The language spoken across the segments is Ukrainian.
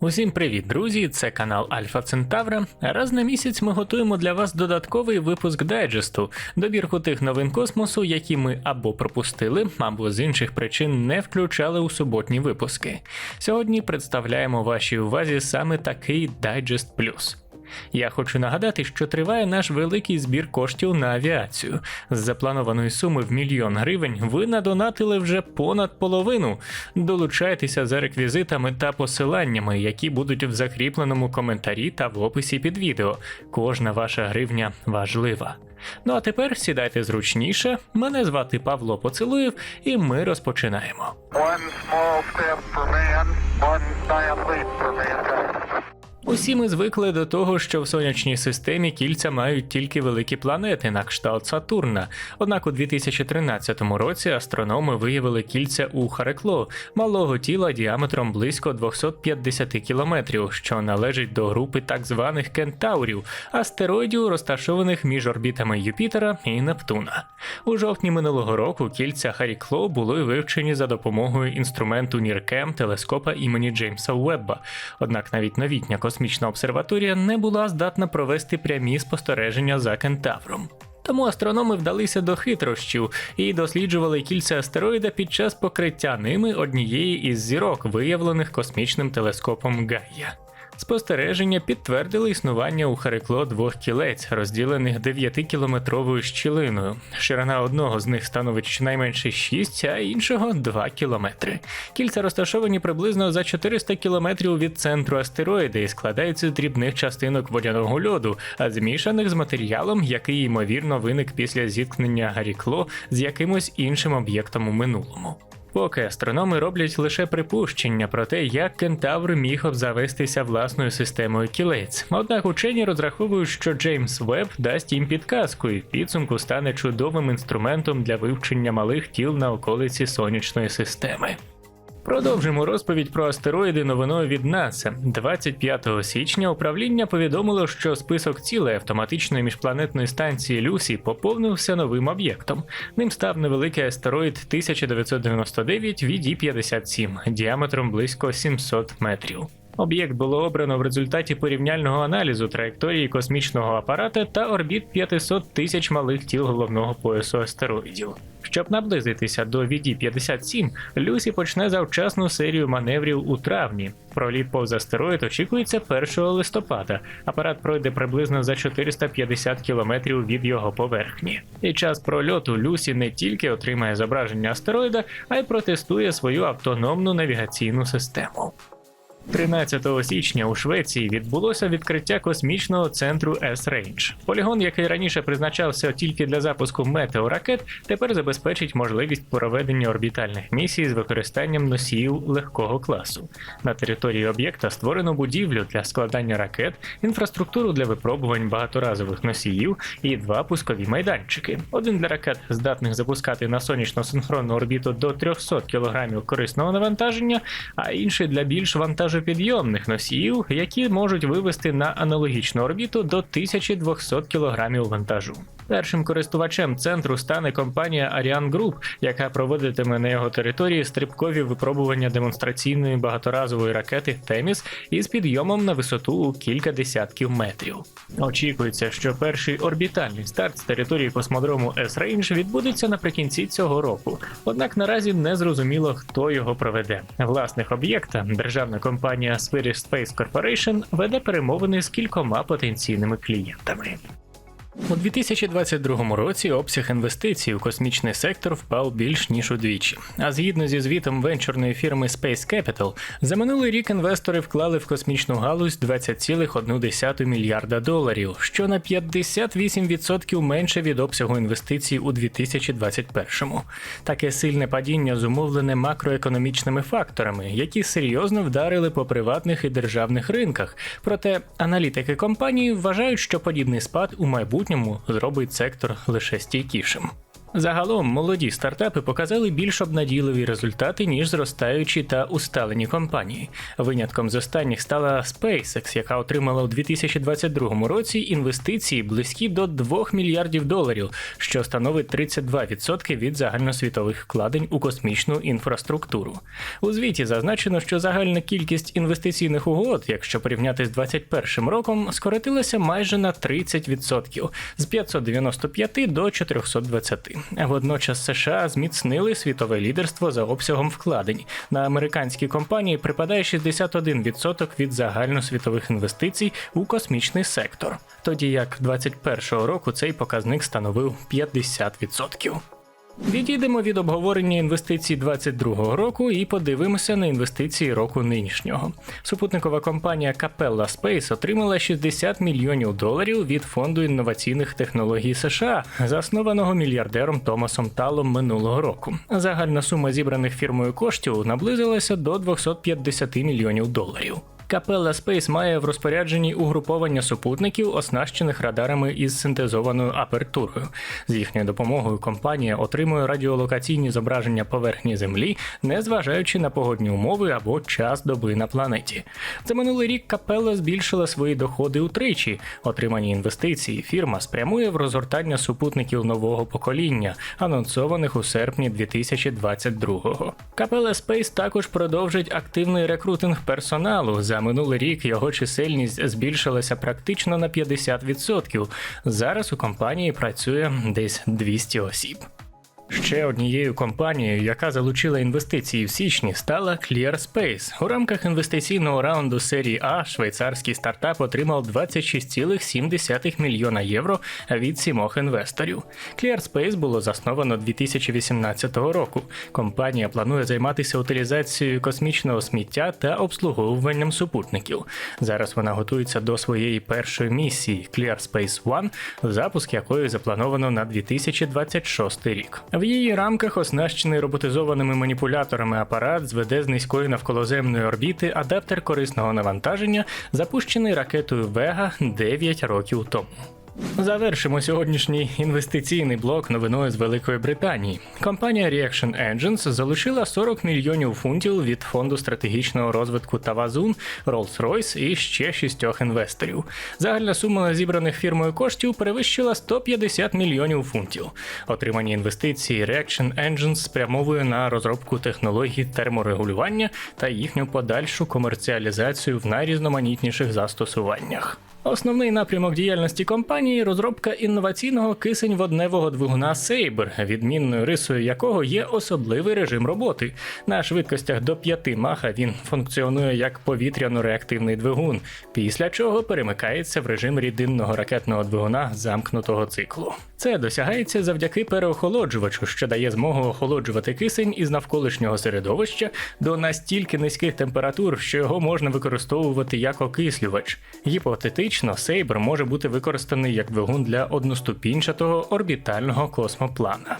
Усім привіт, друзі! Це канал Альфа Центавра. Раз на місяць ми готуємо для вас додатковий випуск дайджесту, добірку тих новин космосу, які ми або пропустили, або з інших причин не включали у суботні випуски. Сьогодні представляємо вашій увазі саме такий Дайджест Плюс. Я хочу нагадати, що триває наш великий збір коштів на авіацію. З запланованої суми в мільйон гривень ви надонатили вже понад половину. Долучайтеся за реквізитами та посиланнями, які будуть в закріпленому коментарі та в описі під відео. Кожна ваша гривня важлива. Ну а тепер сідайте зручніше. Мене звати Павло Поцелуєв, і ми розпочинаємо. One small step for man, one giant leap for mankind. Усі ми звикли до того, що в сонячній системі кільця мають тільки великі планети на кшталт Сатурна. Однак у 2013 році астрономи виявили кільця у Харекло, малого тіла діаметром близько 250 кілометрів, що належить до групи так званих кентаурів, астероїдів, розташованих між орбітами Юпітера і Нептуна. У жовтні минулого року кільця Харікло були вивчені за допомогою інструменту NIRCam телескопа імені Джеймса Уебба. Однак навіть новітня космічна обсерваторія не була здатна провести прямі спостереження за кентавром. Тому астрономи вдалися до хитрощів і досліджували кільця астероїда під час покриття ними однієї із зірок, виявлених космічним телескопом Гайя. Спостереження підтвердили існування у Харикло двох кілець, розділених 9-кілометровою щілиною. Ширина одного з них становить щонайменше 6, а іншого 2 кілометри. Кільця розташовані приблизно за 400 кілометрів від центру астероїда і складаються з дрібних частинок водяного льоду, а змішаних з матеріалом, який ймовірно виник після зіткнення Гарікло з якимось іншим об'єктом у минулому. Поки астрономи роблять лише припущення про те, як кентавр міг обзавестися власною системою кілець. Однак учені розраховують, що Джеймс Веб дасть їм підказку і в підсумку стане чудовим інструментом для вивчення малих тіл на околиці сонячної системи. Продовжимо розповідь про астероїди новиною від НАСА. 25 січня управління повідомило, що список цілей автоматичної міжпланетної станції Люсі поповнився новим об'єктом. Ним став невеликий астероїд 1999 VD57 діаметром близько 700 метрів. Об'єкт було обрано в результаті порівняльного аналізу траєкторії космічного апарата та орбіт 500 тисяч малих тіл головного поясу астероїдів. Щоб наблизитися до VD-57, Люсі почне завчасну серію маневрів у травні. Проліт повз астероїд очікується 1 листопада. Апарат пройде приблизно за 450 кілометрів від його поверхні. Під час прольоту Люсі не тільки отримає зображення астероїда, а й протестує свою автономну навігаційну систему. 13 січня у Швеції відбулося відкриття космічного центру S-Range. Полігон, який раніше призначався тільки для запуску метеоракет, тепер забезпечить можливість проведення орбітальних місій з використанням носіїв легкого класу. На території об'єкта створено будівлю для складання ракет, інфраструктуру для випробувань багаторазових носіїв і два пускові майданчики. Один для ракет, здатних запускати на сонячно-синхронну орбіту до 300 кг корисного навантаження, а інший для більш вантажопідйомних носіїв, які можуть вивести на аналогічну орбіту до 1200 кг вантажу. Першим користувачем центру стане компанія Ariane Group, яка проводитиме на його території стрибкові випробування демонстраційної багаторазової ракети Теміс із підйомом на висоту у кілька десятків метрів. Очікується, що перший орбітальний старт з території космодрому S-Range відбудеться наприкінці цього року. Однак наразі не зрозуміло, хто його проведе. Власник об'єкта, державна компанія Swedish Space Corporation, веде перемовини з кількома потенційними клієнтами. У 2022 році обсяг інвестицій у космічний сектор впав більш ніж удвічі. А згідно зі звітом венчурної фірми Space Capital, за минулий рік інвестори вклали в космічну галузь 20,1 мільярда доларів, що на 58% менше від обсягу інвестицій у 2021. Таке сильне падіння зумовлене макроекономічними факторами, які серйозно вдарили по приватних і державних ринках. Проте аналітики компанії вважають, що подібний спад у майбутньому зробить сектор лише стійкішим. Загалом молоді стартапи показали більш обнадійливі результати, ніж зростаючі та усталені компанії. Винятком з останніх стала SpaceX, яка отримала у 2022 році інвестиції близькі до 2 мільярдів доларів, що становить 32% від загальносвітових вкладень у космічну інфраструктуру. У звіті зазначено, що загальна кількість інвестиційних угод, якщо порівняти з 2021 роком, скоротилася майже на 30% з 595 до 420. Водночас США зміцнили світове лідерство за обсягом вкладень. На американські компанії припадає 61% від загальносвітових інвестицій у космічний сектор, тоді як 2021 року цей показник становив 50%. Відійдемо від обговорення інвестицій 2022 року і подивимося на інвестиції року нинішнього. Супутникова компанія Capella Space отримала 60 мільйонів доларів від фонду інноваційних технологій США, заснованого мільярдером Томасом Талом минулого року. Загальна сума зібраних фірмою коштів наблизилася до 250 мільйонів доларів. Capella Space має в розпорядженні угруповання супутників, оснащених радарами із синтезованою апертурою. З їхньою допомогою компанія отримує радіолокаційні зображення поверхні Землі, незважаючи на погодні умови або час доби на планеті. За минулий рік Capella збільшила свої доходи утричі. Отримані інвестиції фірма спрямує в розгортання супутників нового покоління, анонсованих у серпні 2022-го. Capella Space також продовжить активний рекрутинг персоналу. За минулий рік його чисельність збільшилася практично на 50%. Зараз у компанії працює десь 200 осіб. Ще однією компанією, яка залучила інвестиції в січні, стала ClearSpace. У рамках інвестиційного раунду серії А швейцарський стартап отримав 26,7 мільйона євро від сімох інвесторів. ClearSpace було засновано 2018 року. Компанія планує займатися утилізацією космічного сміття та обслуговуванням супутників. Зараз вона готується до своєї першої місії ClearSpace One, запуск якої заплановано на 2026 рік. В її рамках оснащений роботизованими маніпуляторами апарат зведе з низької навколоземної орбіти адаптер корисного навантаження, запущений ракетою Вега 9 років тому. Завершимо сьогоднішній інвестиційний блок новиною з Великої Британії. Компанія Reaction Engines залучила 40 мільйонів фунтів від фонду стратегічного розвитку Тавазун, Rolls-Royce і ще шістьох інвесторів. Загальна сума зібраних фірмою коштів перевищила 150 мільйонів фунтів. Отримані інвестиції Reaction Engines спрямовує на розробку технологій терморегулювання та їхню подальшу комерціалізацію в найрізноманітніших застосуваннях. Основний напрямок діяльності компанії розробка інноваційного кисень-водневого двигуна Sabre, відмінною рисою якого є особливий режим роботи. На швидкостях до 5 маха він функціонує як повітряно-реактивний двигун, після чого перемикається в режим рідинного ракетного двигуна замкнутого циклу. Це досягається завдяки переохолоджувачу, що дає змогу охолоджувати кисень із навколишнього середовища до настільки низьких температур, що його можна використовувати як окислювач. Гіпотетично, Сейбр може бути використаний як двигун для одноступінчатого орбітального космоплана.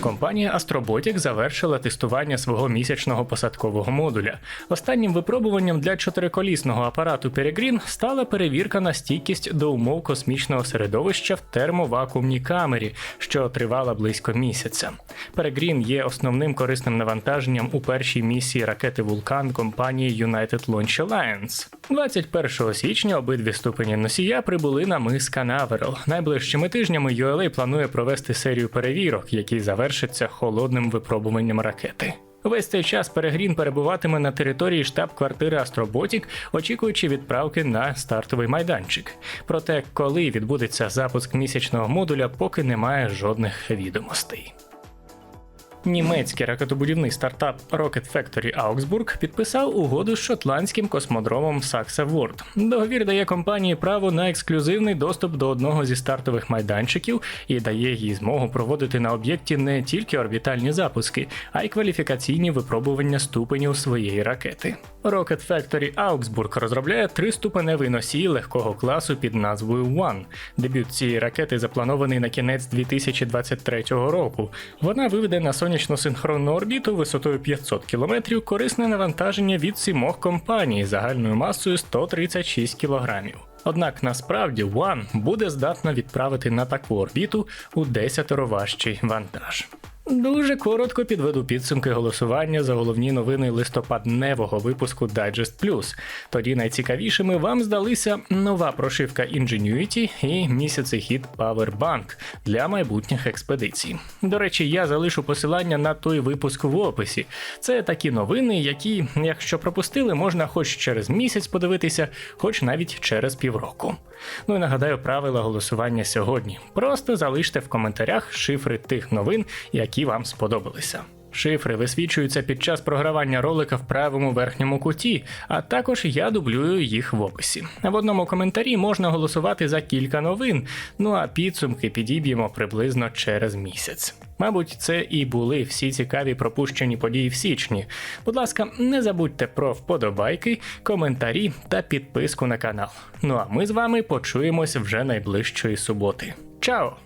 Компанія Astrobotic завершила тестування свого місячного посадкового модуля. Останнім випробуванням для чотириколісного апарату Peregrine стала перевірка на стійкість до умов космічного середовища в термовакуумній камері, що тривала близько місяця. Peregrine є основним корисним навантаженням у першій місії ракети Вулкан компанії United Launch Alliance. 21 січня обидві ступені носія прибули на мис Канаверал. Найближчими тижнями ULA планує провести серію перевірок, які завершаться холодним випробуванням ракети. Весь цей час Перегрін перебуватиме на території штаб-квартири Астроботік, очікуючи відправки на стартовий майданчик. Проте, коли відбудеться запуск місячного модуля, поки немає жодних відомостей. Німецький ракетобудівний стартап Rocket Factory Augsburg підписав угоду з шотландським космодромом Saxa World. Договір дає компанії право на ексклюзивний доступ до одного зі стартових майданчиків і дає їй змогу проводити на об'єкті не тільки орбітальні запуски, а й кваліфікаційні випробування ступенів своєї ракети. Rocket Factory Augsburg розробляє триступеневий носій легкого класу під назвою One. Дебют цієї ракети запланований на кінець 2023 року. Вона виведе на сонячну сонячно-синхронну орбіту висотою 500 км корисне навантаження від сімох компаній загальною масою 136 кг. Однак насправді One буде здатна відправити на таку орбіту у 10 важчий вантаж. Дуже коротко підведу підсумки голосування за головні новини листопадневого випуску Digest Plus. Тоді найцікавішими вам здалися нова прошивка Ingenuity і місяцехід Powerbank для майбутніх експедицій. До речі, я залишу посилання на той випуск в описі. Це такі новини, які, якщо пропустили, можна хоч через місяць подивитися, хоч навіть через півроку. Ну і нагадаю правила голосування сьогодні. Просто залиште в коментарях шифри тих новин, які вам сподобалися. Шифри висвічуються під час програвання ролика в правому верхньому куті, а також я дублюю їх в описі. В одному коментарі можна голосувати за кілька новин, ну а підсумки підіб'ємо приблизно через місяць. Мабуть, це і були всі цікаві пропущені події в січні. Будь ласка, не забудьте про вподобайки, коментарі та підписку на канал. Ну а ми з вами почуємось вже найближчої суботи. Чао!